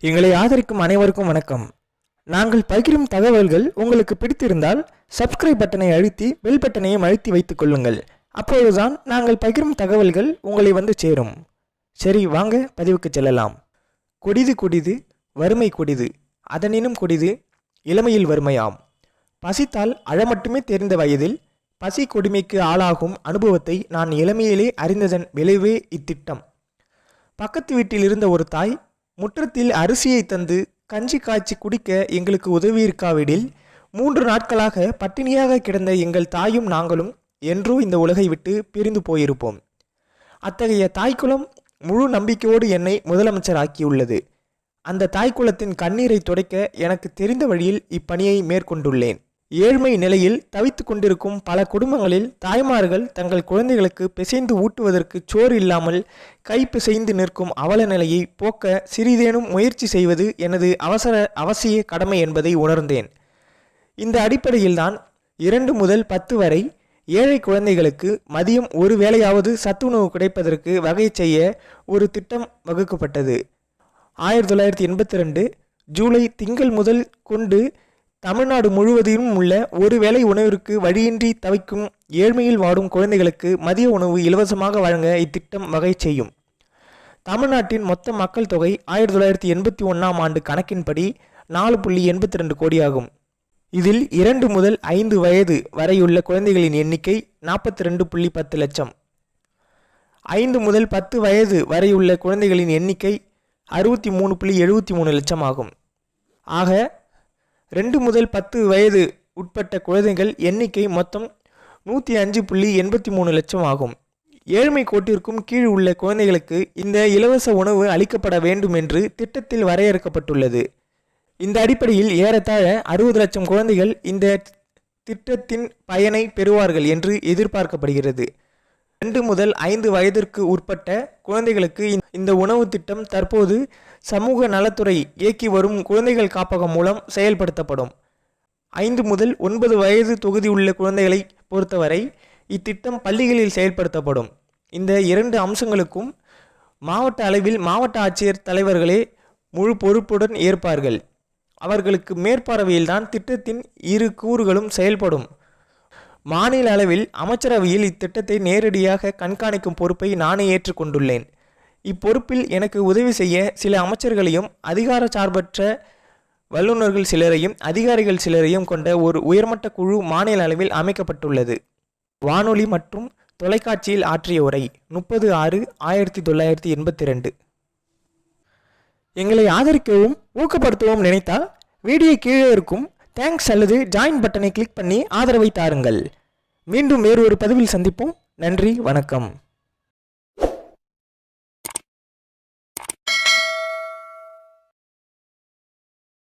எங்களை ஆதரிக்கும் அனைவருக்கும் வணக்கம். நாங்கள் பகிரும் தகவல்கள் உங்களுக்கு பிடித்திருந்தால் சப்ஸ்கிரைப் பட்டனை அழுத்தி பெல் பட்டனையும் அழுத்தி வைத்துக் கொள்ளுங்கள். அப்பொழுதுதான் நாங்கள் பகிரும் தகவல்கள் உங்களை வந்து சேரும். சரி வாங்க பதிவுக்கு செல்லலாம். கொடிது கொடிது வறுமை கொடிது அதனினும் கொடிது இளமையில் வறுமையாம். பசித்தால் அழ மட்டுமே தெரிந்த வயதில் பசி கொடுமைக்கு ஆளாகும் அனுபவத்தை நான் இளமையிலே அறிந்ததன் விளைவே இத்திட்டம். பக்கத்து வீட்டில் இருந்த ஒரு தாய் முற்றத்தில் அரிசியை தந்து கஞ்சி காய்ச்சி குடிக்க எங்களுக்கு உதவியிருக்காவிடில் மூன்று நாட்களாக பட்டினியாக கிடந்த எங்கள் தாயும் நாங்களும் என்றோ இந்த உலகை விட்டு பிரிந்து போயிருப்போம். அத்தகைய தாய்க்குலம் முழு நம்பிக்கையோடு என்னை முதலமைச்சர் ஆக்கியுள்ளது அந்த தாய்க்குலத்தின் கண்ணீரை துடைக்க எனக்கு தெரிந்த வழியில் இப்பணியை மேற்கொண்டுள்ளேன். ஏழ்மை நிலையில் தவித்து கொண்டிருக்கும் பல குடும்பங்களில் தாய்மார்கள் தங்கள் குழந்தைகளுக்கு பிசைந்து ஊட்டுவதற்கு சோறு இல்லாமல் கை பிசைந்து நிற்கும் அவல நிலையை போக்க சிறிதேனும் முயற்சி செய்வது எனது அவசர அவசிய கடமை என்பதை உணர்ந்தேன். இந்த அடிப்படையில்தான் இரண்டு முதல் பத்து வரை ஏழை குழந்தைகளுக்கு மதியம் ஒரு வேளையாவது சத்துணவு கிடைப்பதற்கு வகை செய்ய ஒரு திட்டம் வகுக்கப்பட்டது. ஆயிரத்தி தொள்ளாயிரத்தி எண்பத்தி ரெண்டு ஜூலை திங்கள் முதல் கொண்டு தமிழ்நாடு முழுவதிலும் உள்ள ஒருவேளை உணவிற்கு வழியின்றி தவிக்கும் ஏழ்மையில் வாடும் குழந்தைகளுக்கு மதிய உணவு இலவசமாக வழங்க இத்திட்டம் வகை செய்யும். தமிழ்நாட்டின் மொத்த மக்கள் தொகை ஆயிரத்தி தொள்ளாயிரத்தி எண்பத்தி ஒன்றாம் ஆண்டு கணக்கின்படி நாலு புள்ளி எண்பத்தி ரெண்டு கோடியாகும் இதில் இரண்டு முதல் ஐந்து வயது வரையுள்ள குழந்தைகளின் எண்ணிக்கை நாற்பத்தி ரெண்டு புள்ளி பத்து லட்சம். ஐந்து முதல் பத்து வயது வரையுள்ள குழந்தைகளின் எண்ணிக்கை அறுபத்தி மூணு புள்ளி எழுபத்தி மூணு லட்சம் ஆகும். ஆக ரெண்டு முதல் பத்து வயது உட்பட்ட குழந்தைகள் எண்ணிக்கை மொத்தம் நூற்றி அஞ்சு புள்ளி எண்பத்தி மூணு லட்சம் ஆகும். ஏழ்மை கோட்டிற்கும் கீழ் உள்ள குழந்தைகளுக்கு இந்த இலவச உணவு அளிக்கப்பட வேண்டும் என்று திட்டத்தில் வரையறுக்கப்பட்டுள்ளது. இந்த அடிப்படையில் ஏறத்தாழ அறுபது லட்சம் குழந்தைகள் இந்த திட்டத்தின் பயனை பெறுவார்கள் என்று எதிர்பார்க்கப்படுகிறது. ரெண்டு முதல் ஐந்து வயதிற்கு உட்பட்ட குழந்தைகளுக்கு இந்த- உணவு திட்டம் தற்போது சமூக நலத்துறை இயக்கி வரும் குழந்தைகள் காப்பகம் மூலம் செயல்படுத்தப்படும். ஐந்து முதல் ஒன்பது வயது தொகுதி உள்ள குழந்தைகளை பொறுத்தவரை இத்திட்டம் பள்ளிகளில் செயல்படுத்தப்படும். இந்த இரண்டு அம்சங்களுக்கும் மாவட்ட அளவில் மாவட்ட ஆட்சியர் தலைவர்களே முழு பொறுப்புடன் ஏற்பார்கள். அவர்களுக்கு மேற்பார்வையில்தான் திட்டத்தின் இரு கூறுகளும் செயல்படும். மாநில அளவில் அமைச்சரவையில் இத்திட்டத்தை நேரடியாக கண்காணிக்கும் பொறுப்பை நானே ஏற்றுக்கொண்டுள்ளேன். இப்பொறுப்பில் எனக்கு உதவி செய்ய சில அமைச்சர்களையும் அதிகார சார்பற்ற வல்லுநர்கள் சிலரையும் அதிகாரிகள் சிலரையும் கொண்ட ஒரு உயர்மட்ட குழு மாநில அளவில் அமைக்கப்பட்டுள்ளது. வானொலி மற்றும் தொலைக்காட்சியில் ஆற்றிய உரை முப்பது ஆறு ஆயிரத்தி தொள்ளாயிரத்தி எண்பத்தி ரெண்டு எங்களை ஆதரிக்கவும் ஊக்கப்படுத்தவும் நினைத்தால் வீடியோ கீழே இருக்கும் தேங்க்ஸ் அல்லது ஜாயின் பட்டனை கிளிக் பண்ணி ஆதரவை தாருங்கள். மீண்டும் வேறு ஒரு பதிவில் சந்திப்போம். நன்றி வணக்கம்.